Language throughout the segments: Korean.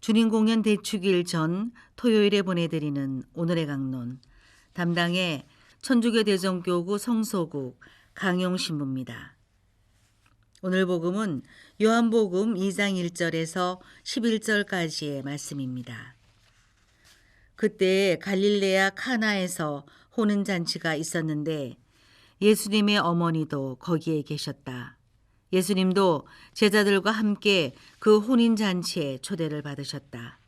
주님 공연 대축일 전 토요일에 보내드리는 오늘의 강론 담당의 천주교 대전교구 성소국 강용 신부입니다. 오늘 복음은 요한복음 2장 1절에서 11절까지의 말씀입니다. 그때 갈릴레아 카나에서 호는 잔치가 있었는데 예수님의 어머니도 거기에 계셨다. 예수님도 제자들과 함께 그 혼인 잔치에 초대를 받으셨다.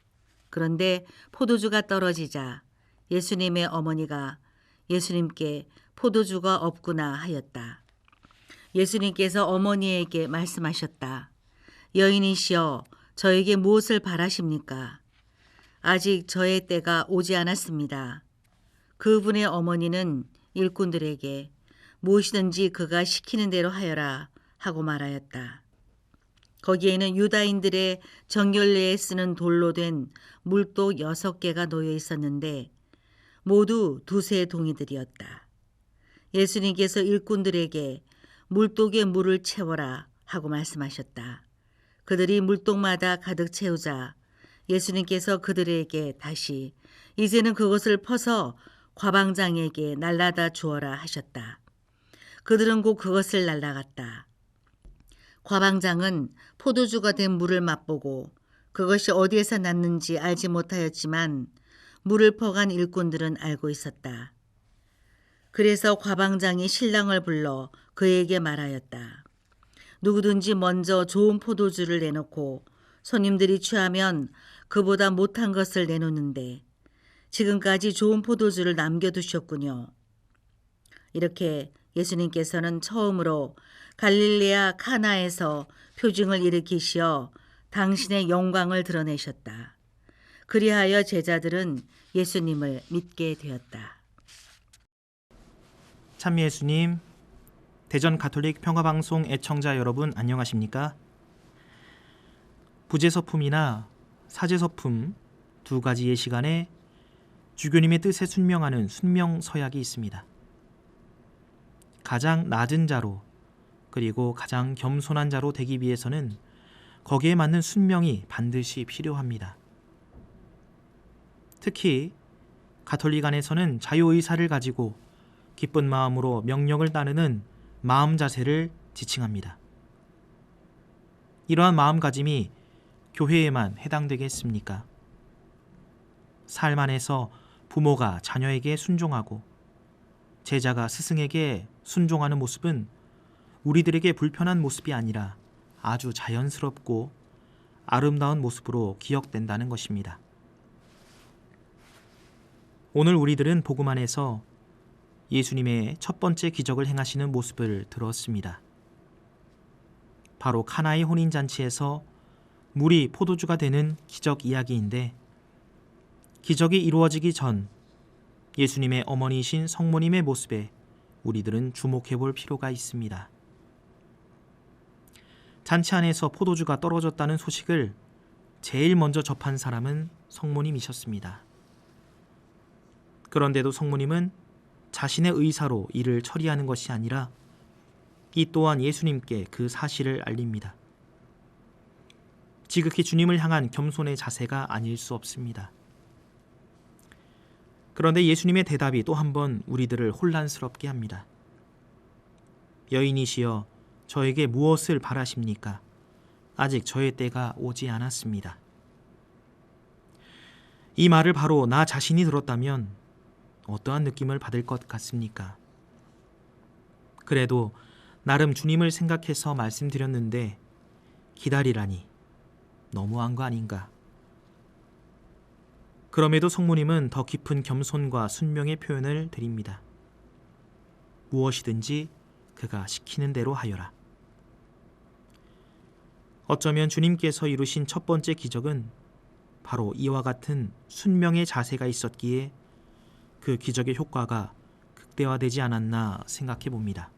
그런데 포도주가 떨어지자 예수님의 어머니가 예수님께 포도주가 없구나 하였다. 예수님께서 어머니에게 말씀하셨다. 여인이시여, 저에게 무엇을 바라십니까? 아직 저의 때가 오지 않았습니다. 그분의 어머니는 일꾼들에게 무엇이든지 그가 시키는 대로 하여라 하고 말하였다. 거기에는 유다인들의 정결례에 쓰는 돌로 된 물독 여섯 개가 놓여 있었는데 모두 두세 동이들이었다. 예수님께서 일꾼들에게 물독에 물을 채워라 하고 말씀하셨다. 그들이 물독마다 가득 채우자 예수님께서 그들에게 다시 이제는 그것을 퍼서 과방장에게 날라다 주어라 하셨다. 그들은 곧 그것을 날라갔다. 과방장은 포도주가 된 물을 맛보고 그것이 어디에서 났는지 알지 못하였지만 물을 퍼간 일꾼들은 알고 있었다. 그래서 과방장이 신랑을 불러 그에게 말하였다. 누구든지 먼저 좋은 포도주를 내놓고 손님들이 취하면 그보다 못한 것을 내놓는데 지금까지 좋은 포도주를 남겨두셨군요. 이렇게 예수님께서는 처음으로 갈릴레아 카나에서 표징을 일으키시어 당신의 영광을 드러내셨다. 그리하여 제자들은 예수님을 믿게 되었다. 참 예수님, 대전 가톨릭 평화방송 애청자 여러분 안녕하십니까? 부제서품이나 사제서품 두 가지의 시간에 주교님의 뜻에 순명하는 순명 서약이 있습니다. 가장 낮은 자로 그리고 가장 겸손한 자로 되기 위해서는 거기에 맞는 순명이 반드시 필요합니다. 특히 가톨릭 안에서는 자유의사를 가지고 기쁜 마음으로 명령을 따르는 마음 자세를 지칭합니다. 이러한 마음가짐이 교회에만 해당되겠습니까? 삶 안에서 부모가 자녀에게 순종하고 제자가 스승에게 순종하는 모습은 우리들에게 불편한 모습이 아니라 아주 자연스럽고 아름다운 모습으로 기억된다는 것입니다. 오늘 우리들은 복음 안에서 예수님의 첫 번째 기적을 행하시는 모습을 들었습니다. 바로 카나의 혼인 잔치에서 물이 포도주가 되는 기적 이야기인데 기적이 이루어지기 전 예수님의 어머니이신 성모님의 모습에 우리들은 주목해 볼 필요가 있습니다. 잔치 안에서 포도주가 떨어졌다는 소식을 제일 먼저 접한 사람은 성모님이셨습니다. 그런데도 성모님은 자신의 의사로 일을 처리하는 것이 아니라 이 또한 예수님께 그 사실을 알립니다. 지극히 주님을 향한 겸손의 자세가 아닐 수 없습니다. 그런데 예수님의 대답이 또 한 번 우리들을 혼란스럽게 합니다. 여인이시여 저에게 무엇을 바라십니까? 아직 저의 때가 오지 않았습니다. 이 말을 바로 나 자신이 들었다면 어떠한 느낌을 받을 것 같습니까? 그래도 나름 주님을 생각해서 말씀드렸는데 기다리라니 너무한 거 아닌가? 그럼에도 성모님은 더 깊은 겸손과 순명의 표현을 드립니다. 무엇이든지 그가 시키는 대로 하여라. 어쩌면 주님께서 이루신 첫 번째 기적은 바로 이와 같은 순명의 자세가 있었기에 그 기적의 효과가 극대화되지 않았나 생각해 봅니다.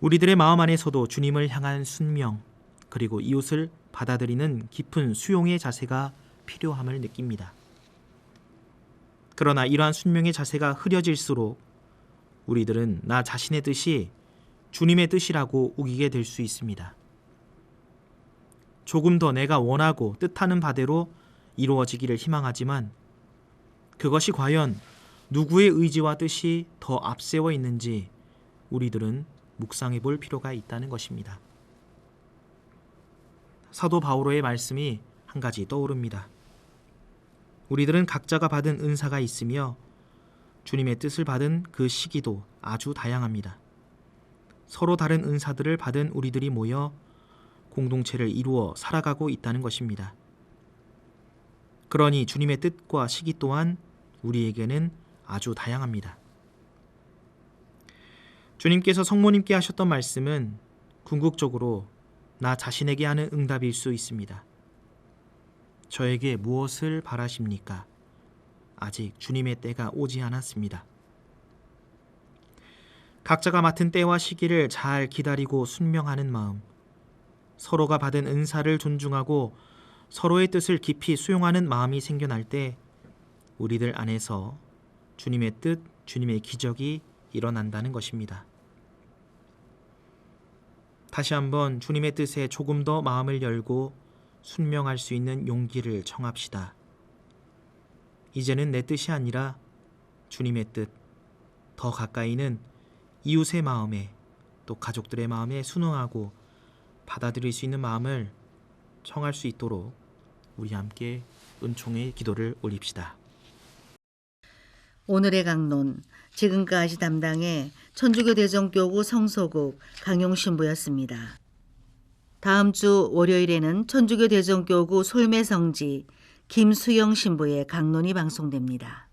우리들의 마음 안에서도 주님을 향한 순명 그리고 이웃을 받아들이는 깊은 수용의 자세가 필요함을 느낍니다. 그러나 이러한 순명의 자세가 흐려질수록 우리들은 나 자신의 뜻이 주님의 뜻이라고 우기게 될 수 있습니다. 조금 더 내가 원하고 뜻하는 바대로 이루어지기를 희망하지만 그것이 과연 누구의 의지와 뜻이 더 앞세워 있는지 우리들은 묵상해 볼 필요가 있다는 것입니다. 사도 바오로의 말씀이 한 가지 떠오릅니다. 우리들은 각자가 받은 은사가 있으며 주님의 뜻을 받은 그 시기도 아주 다양합니다. 서로 다른 은사들을 받은 우리들이 모여 공동체를 이루어 살아가고 있다는 것입니다. 그러니 주님의 뜻과 시기 또한 우리에게는 아주 다양합니다. 주님께서 성모님께 하셨던 말씀은 궁극적으로 나 자신에게 하는 응답일 수 있습니다. 저에게 무엇을 바라십니까? 아직 주님의 때가 오지 않았습니다. 각자가 맡은 때와 시기를 잘 기다리고 순명하는 마음, 서로가 받은 은사를 존중하고 서로의 뜻을 깊이 수용하는 마음이 생겨날 때 우리들 안에서 주님의 뜻, 주님의 기적이 일어난다는 것입니다. 다시 한번 주님의 뜻에 조금 더 마음을 열고 순명할 수 있는 용기를 청합시다. 이제는 내 뜻이 아니라 주님의 뜻, 더 가까이는 이웃의 마음에 또 가족들의 마음에 순응하고 받아들일 수 있는 마음을 청할 수 있도록 우리 함께 은총의 기도를 올립시다. 오늘의 강론 지금까지 담당해 천주교 대전교구 성소국 강용 신부였습니다. 다음 주 월요일에는 천주교 대전교구 솔매성지 김수영 신부의 강론이 방송됩니다.